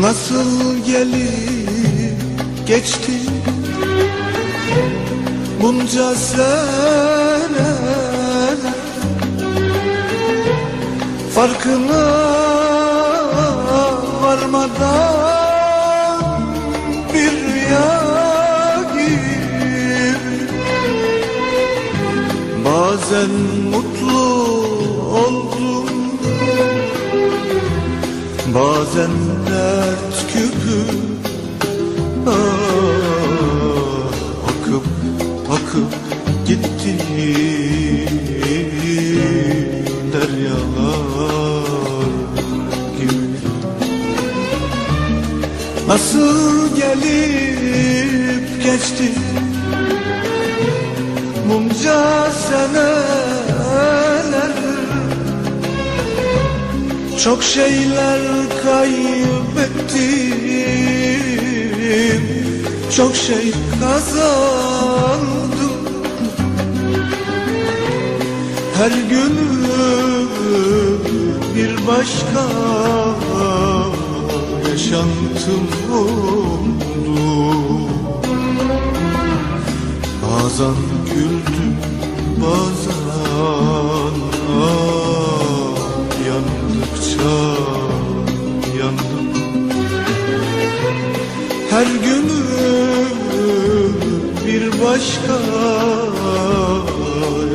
Nasıl gelip geçti? Bunca sene Farkına varmadan bir rüya gibi. Bazen mutlu oldum Bazen dert küpü ah, Akıp akıp gitti Deryalar gibi. Nasıl gelip geçti? Bunca seneler Çok şeyler kaybettim. Çok şey kazandım. Her günüm bir başka yaşantım oldu. Bazen güldüm bir başka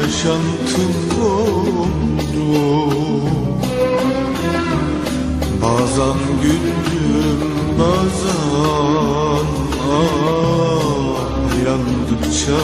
yaşantım oldu. Bazen güldüm bazen ah, yandıkça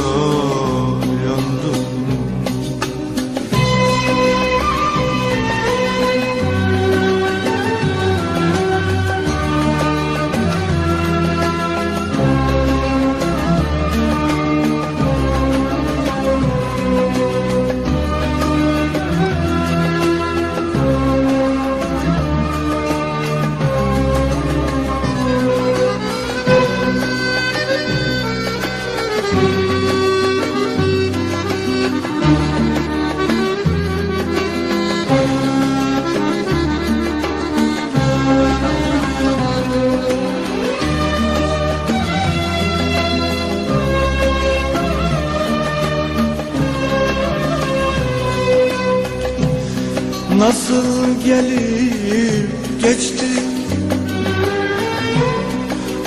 Nasıl gelip geçti.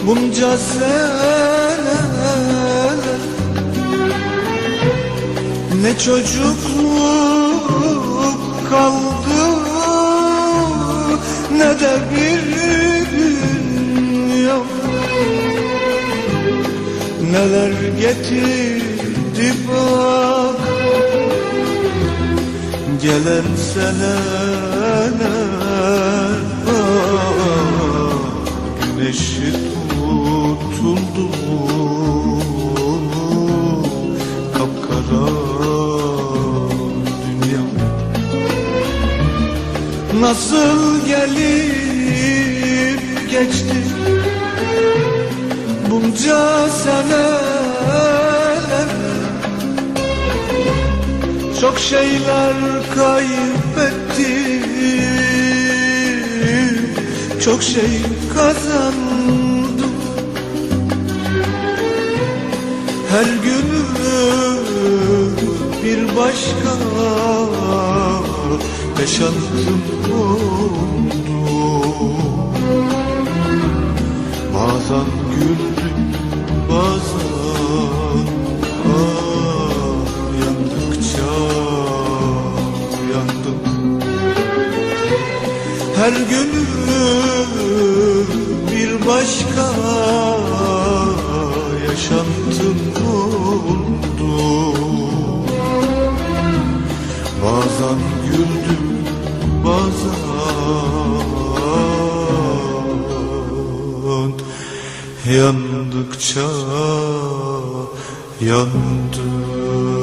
Bunca seneler. Ne çocukluk kaldı Ne de bir dünya. Neler getirdi bak Gelen seneler ah, Güneşi tutuldu Kapkara dünya. Nasıl gelip geçti Bunca seneler çok şeyler kaybettim Çok şey kazandım. Her günüm bir başka yaşantım oldu. Bazen güldüm Her günüm bir başka yaşantım oldu Bazen güldüm bazen yandıkça yandım